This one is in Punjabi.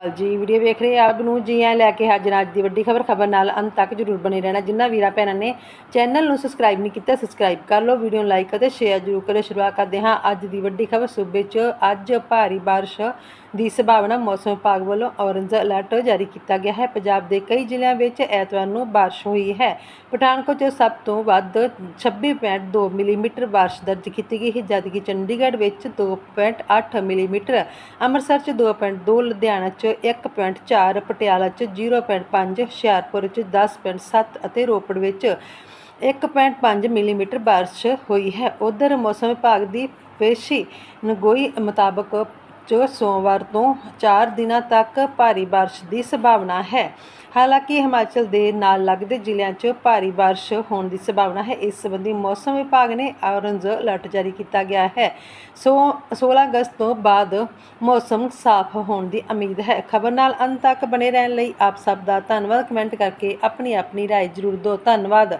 ਹਾਲ ਜੀ, ਵੀਡੀਓ ਵੇਖ ਰਹੇ ਆਪ ਨੂੰ ਜੀ, ਐ ਲੈ ਕੇ ਹਾਜ਼ਰ ਅੱਜ ਦੀ ਵੱਡੀ ਖਬਰ ਖਬਰ ਨਾਲ ਅੰਤ ਤੱਕ ਜਰੂਰ ਬਣੇ ਰਹਿਣਾ। ਜਿੰਨਾ ਵੀਰਾਂ ਭੈਣਾਂ ਨੇ ਚੈਨਲ ਨੂੰ ਸਬਸਕ੍ਰਾਈਬ ਨਹੀਂ ਕੀਤਾ ਸਬਸਕ੍ਰਾਈਬ ਕਰ ਲਓ, ਵੀਡੀਓ ਨੂੰ ਲਾਈਕ ਅਤੇ ਸ਼ੇਅਰ ਜਰੂਰ ਕਰੋ ਸ਼ੁਰੂਆਤ ਕਰਦੇ ਹਾਂ ਅੱਜ ਦੀ ਵੱਡੀ ਖਬਰ। ਸੂਬੇ 'ਚ ਅੱਜ ਭਾਰੀ ਬਾਰਿਸ਼ ਦੀ ਸੰਭਾਵਨਾ ਮੌਸਮ ਵਿਭਾਗ ਵੱਲੋਂ ਔਰੰਜ ਅਲਰਟ ਜਾਰੀ ਕੀਤਾ ਗਿਆ ਹੈ। ਪੰਜਾਬ ਦੇ ਕਈ ਜ਼ਿਲ੍ਹਿਆਂ ਵਿੱਚ ਐਤਵਾਰ ਨੂੰ ਬਾਰਿਸ਼ ਹੋਈ ਹੈ। ਪਠਾਨਕੋਟ 'ਚ ਸਭ ਤੋਂ ਵੱਧ 26.2 ਮਿਲੀਮੀਟਰ ਬਾਰਿਸ਼ ਦਰਜ ਕੀਤੀ ਗਈ ਹੈ। ਜਦਕਿ ਚੰਡੀਗੜ੍ਹ ਵਿੱਚ 2.8 ਮਿਲੀਮੀਟਰ, ਅੰਮ੍ਰਿਤਸਰ 'ਚ 2.2 ਲੁਧਿਆਣਾ 'ਚ 1.4 ਪਟਿਆਲਾ 'ਚ 0.5 ਹੁਸ਼ਿਆਰਪੁਰ 'ਚ 10.7 ਅਤੇ ਰੋਪੜ ਵਿੱਚ 1.5 ਮਿਲੀਮੀਟਰ ਬਾਰਿਸ਼ ਹੋਈ ਹੈ। ਉਧਰ ਮੌਸਮ ਵਿਭਾਗ ਦੀ ਪੇਸ਼ੀ ਨਗੋਈ ਮੁਤਾਬਕ ਜੋ ਸੋਮਵਾਰ ਤੋਂ 4 ਦਿਨਾਂ ਤੱਕ ਭਾਰੀ ਬਾਰਿਸ਼ ਦੀ ਸੰਭਾਵਨਾ ਹੈ ਹਾਲਾਂਕਿ ਹਿਮਾਚਲ ਦੇ ਨਾਲ ਲੱਗਦੇ ਜ਼ਿਲ੍ਹਿਆਂ 'ਚ ਭਾਰੀ ਬਾਰਿਸ਼ ਹੋਣ ਦੀ ਸੰਭਾਵਨਾ ਹੈ ਇਸ ਸੰਬੰਧੀ ਮੌਸਮ ਵਿਭਾਗ ਨੇ ਔਰੰਜ ਅਲਰਟ ਜਾਰੀ ਕੀਤਾ ਗਿਆ ਹੈ ਸੋ 16 ਅਗਸਤ ਤੋਂ ਬਾਅਦ ਮੌਸਮ ਸਾਫ਼ ਹੋਣ ਦੀ ਉਮੀਦ ਹੈ ਖਬਰ ਨਾਲ ਅੰਤ ਤੱਕ ਬਣੇ ਰਹਿਣ ਲਈ ਆਪ ਸਭ ਦਾ ਧੰਨਵਾਦ ਕਮੈਂਟ ਕਰਕੇ ਆਪਣੀ ਆਪਣੀ رائے ਜ਼ਰੂਰ ਦਿਓ ਧੰਨਵਾਦ